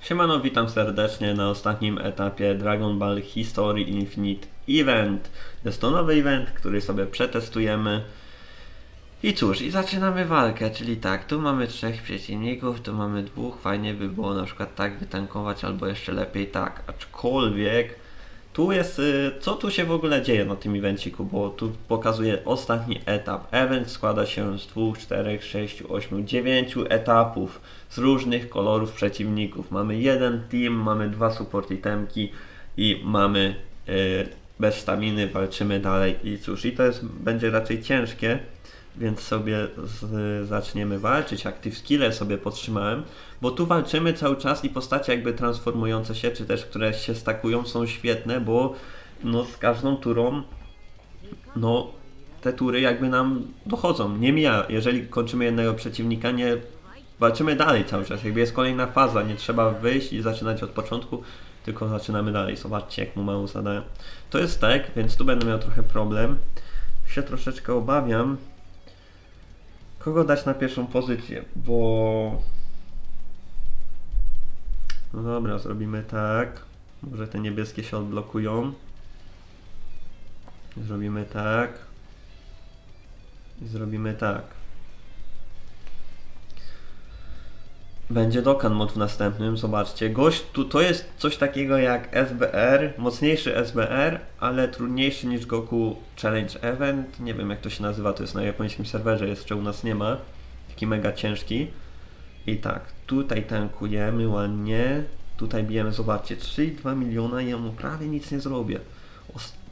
Siemano, witam serdecznie na ostatnim etapie Dragon Ball History Infinite Event. Jest to nowy event, który sobie przetestujemy. I cóż, i zaczynamy walkę, czyli tak, tu mamy trzech przeciwników, tu mamy dwóch, fajnie by było na przykład tak wytankować, albo jeszcze lepiej tak, aczkolwiek tu jest, y, co tu się w ogóle dzieje na tym evenciku, bo tu pokazuje ostatni etap. Event składa się z dwóch, czterech, sześciu, ośmiu, dziewięciu etapów z różnych kolorów przeciwników. Mamy jeden team, mamy dwa support itemki i mamy y, bez staminy, walczymy dalej i cóż, i to jest, będzie raczej ciężkie, więc sobie z, zaczniemy walczyć. Active skille sobie podtrzymałem, bo tu walczymy cały czas i postacie jakby transformujące się, czy też które się stakują są świetne, bo no z każdą turą no te tury jakby nam dochodzą, nie mija. Jeżeli kończymy jednego przeciwnika, nie walczymy dalej cały czas. Jakby jest kolejna faza, nie trzeba wyjść i zaczynać od początku, tylko zaczynamy dalej. Zobaczcie, jak mu mało zadałem. To jest tak, więc tu będę miał trochę problem. Się troszeczkę obawiam, kogo dać na pierwszą pozycję, bo... No dobra, zrobimy tak. Może te niebieskie się odblokują. Zrobimy tak. I zrobimy tak. Będzie Dokkan mod w następnym, zobaczcie. Gość, tu to jest coś takiego jak SBR, mocniejszy SBR, ale trudniejszy niż Goku Challenge Event. Nie wiem jak to się nazywa, to jest na japońskim serwerze, jeszcze u nas nie ma. Taki mega ciężki. I tak, tutaj tankujemy ładnie. Tutaj bijemy, zobaczcie, 3,2 miliona i ja mu prawie nic nie zrobię.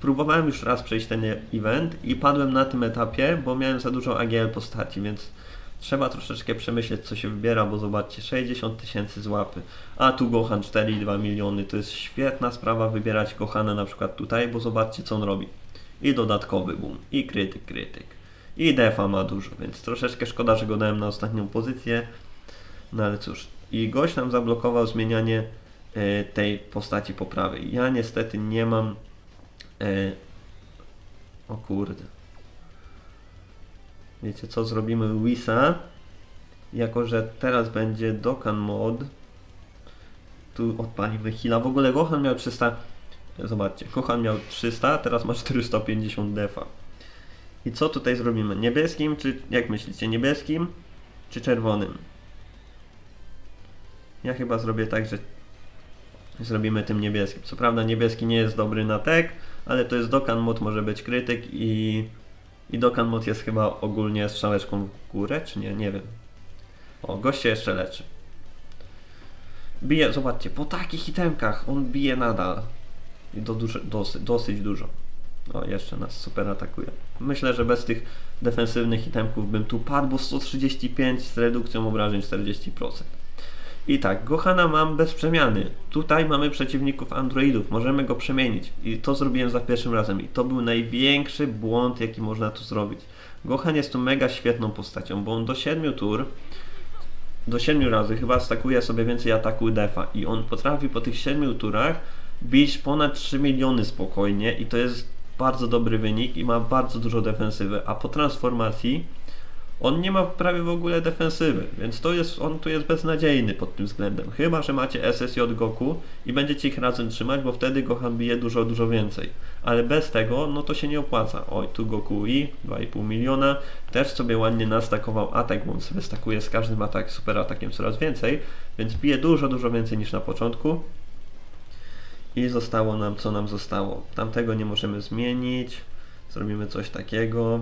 Próbowałem już raz przejść ten event i padłem na tym etapie, bo miałem za dużo AGL postaci, więc trzeba troszeczkę przemyśleć co się wybiera, bo zobaczcie, 60 tysięcy z łapy, a tu Gohan 4,2 miliony, to jest świetna sprawa wybierać Gohana na przykład tutaj, bo zobaczcie co on robi. I dodatkowy boom, i krytyk, krytyk. I defa ma dużo, więc troszeczkę szkoda, że go dałem na ostatnią pozycję. No ale cóż, i gość nam zablokował zmienianie e, tej postaci po prawej. Ja niestety nie mam. E, o kurde. Wiecie co, zrobimy Wisa. Jako, że teraz będzie Dokkan mod. Tu odpalimy Hila. W ogóle Gohan miał 300. Zobaczcie, Gohan miał 300, teraz ma 450 defa. I co tutaj zrobimy? Niebieskim, czy jak myślicie, niebieskim, czy czerwonym? Ja chyba zrobię tak, że zrobimy tym niebieskim. Co prawda niebieski nie jest dobry na tek, ale to jest Dokkan mod, może być krytyk i, i Dokkan mod jest chyba ogólnie strzałeczką w górę, czy nie? Nie wiem. O, gość się jeszcze leczy. Bije, zobaczcie, po takich itemkach on bije nadal. I to duży, dosyć, dosyć dużo. O, jeszcze nas super atakuje. Myślę, że bez tych defensywnych itemków bym tu padł, bo 135 z redukcją obrażeń 40%. I tak, Gohana mam bez przemiany. Tutaj mamy przeciwników androidów, możemy go przemienić. I to zrobiłem za pierwszym razem. I to był największy błąd, jaki można tu zrobić. Gohan jest tu mega świetną postacią, bo on do 7 tur, do 7 razy chyba stakuje sobie więcej ataku defa. I on potrafi po tych 7 turach bić ponad 3 miliony spokojnie. I to jest bardzo dobry wynik i ma bardzo dużo defensywy. A po transformacji on nie ma prawie w ogóle defensywy, więc to jest, on tu jest beznadziejny pod tym względem. Chyba, że macie SSJ Goku i będziecie ich razem trzymać, bo wtedy Gohan bije dużo, dużo więcej. Ale bez tego, no to się nie opłaca. Oj, tu Goku i 2,5 miliona. Też sobie ładnie nastakował atak, bo on sobie stakuje z każdym atakiem, super atakiem coraz więcej, więc bije dużo, dużo więcej niż na początku. I zostało nam, co nam zostało. Tamtego nie możemy zmienić. Zrobimy coś takiego.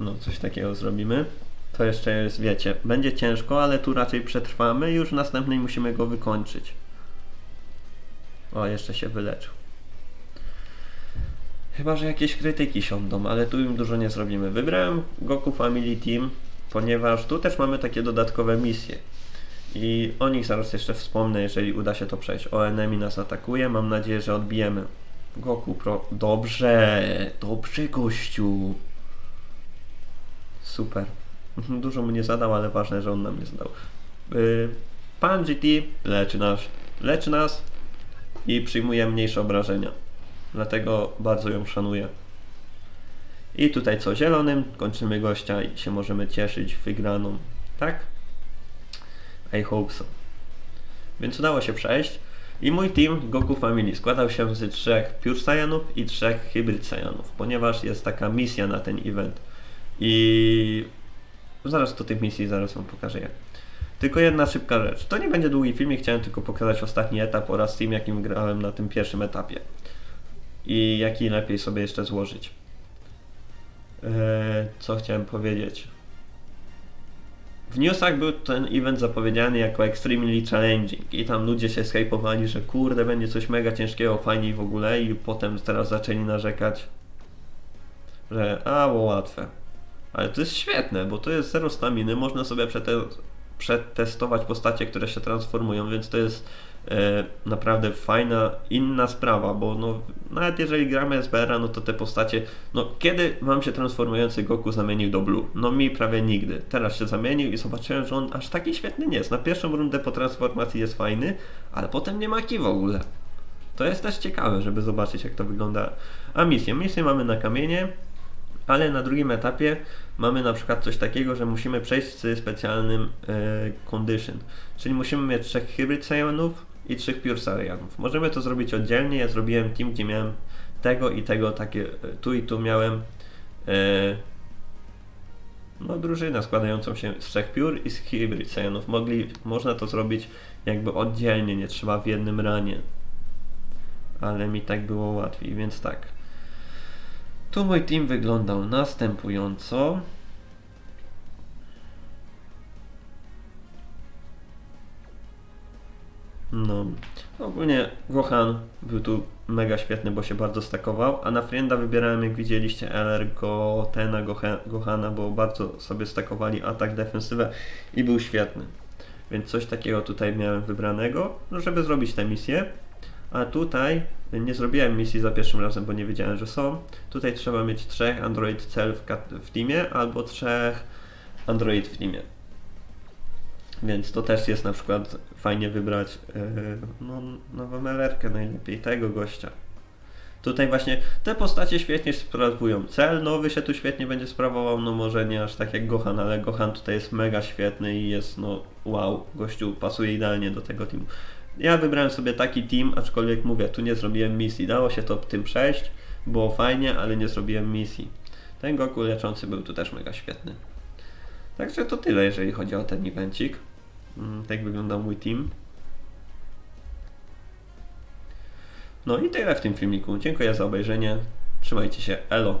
No, coś takiego zrobimy. To jeszcze jest, wiecie, będzie ciężko, ale tu raczej przetrwamy już w następnej musimy go wykończyć. O, jeszcze się wyleczył. Chyba, że jakieś krytyki siądą, ale tu im dużo nie zrobimy. Wybrałem Goku Family Team, ponieważ tu też mamy takie dodatkowe misje. I o nich zaraz jeszcze wspomnę, jeżeli uda się to przejść. O, enemy nas atakuje, mam nadzieję, że odbijemy. Goku Pro... Dobrze! Dobrze, gościu! Super. Dużo mu nie zadał, ale ważne, że on nam nie zadał. Yy, pan GT leczy nas, leczy nas i przyjmuje mniejsze obrażenia. Dlatego bardzo ją szanuję. I tutaj co zielonym kończymy gościa i się możemy cieszyć wygraną. Tak? I hope so. Więc udało się przejść. I mój team Goku Family składał się z trzech Pure Saiyanów i trzech Hybrid Saiyanów, ponieważ jest taka misja na ten event. I zaraz do tych misji zaraz wam pokażę jak. Tylko jedna szybka rzecz. To nie będzie długi film, chciałem tylko pokazać ostatni etap oraz team, jakim grałem na tym pierwszym etapie. I jaki lepiej sobie jeszcze złożyć. Eee, co chciałem powiedzieć? W newsach był ten event zapowiedziany jako Extremely Challenging i tam ludzie się skypowali, że kurde będzie coś mega ciężkiego, fajnie i w ogóle i potem teraz zaczęli narzekać, że a, było łatwe. Ale to jest świetne, bo to jest zero staminy, można sobie przete- przetestować postacie, które się transformują, więc to jest e, naprawdę fajna, inna sprawa, bo no, nawet jeżeli gramy SBR-a, no to te postacie, no kiedy wam się transformujący Goku zamienił do Blue? No mi prawie nigdy. Teraz się zamienił i zobaczyłem, że on aż taki świetny nie jest. Na pierwszą rundę po transformacji jest fajny, ale potem nie ma ki w ogóle. To jest też ciekawe, żeby zobaczyć jak to wygląda. A misję? Misję mamy na kamienie, ale na drugim etapie mamy na przykład coś takiego, że musimy przejść z specjalnym e, condition, czyli musimy mieć trzech hybrid Saiyanów i trzech pure Saiyanów. Możemy to zrobić oddzielnie, ja zrobiłem team, gdzie miałem tego i tego takie, e, tu i tu miałem e, no drużynę składającą się z trzech pure i z hybrid Saiyanów. Mogli, można to zrobić jakby oddzielnie, nie trzeba w jednym ranie. Ale mi tak było łatwiej, więc tak. Tu mój team wyglądał następująco. No, ogólnie Gohan był tu mega świetny, bo się bardzo stakował, a na Frienda wybierałem, jak widzieliście, LR Gotena Gohana, bo bardzo sobie stakowali atak, defensywę i był świetny. Więc coś takiego tutaj miałem wybranego, no żeby zrobić tę misję. A tutaj nie zrobiłem misji za pierwszym razem, bo nie wiedziałem, że są. Tutaj trzeba mieć trzech Android Cell w, w teamie albo trzech Android w teamie. Więc to też jest na przykład fajnie wybrać yy, no, nową LR-kę najlepiej, tego gościa. Tutaj właśnie te postacie świetnie sprawują. Cel nowy się tu świetnie będzie sprawował, no może nie aż tak jak Gohan, ale Gohan tutaj jest mega świetny i jest no wow, gościu pasuje idealnie do tego teamu. Ja wybrałem sobie taki team, aczkolwiek mówię, tu nie zrobiłem misji. Dało się to tym przejść, było fajnie, ale nie zrobiłem misji. Ten Goku leczący był tu też mega świetny. Także to tyle, jeżeli chodzi o ten evencik. Mm, Tak wygląda mój team. No i tyle w tym filmiku. Dziękuję za obejrzenie. Trzymajcie się. Elo.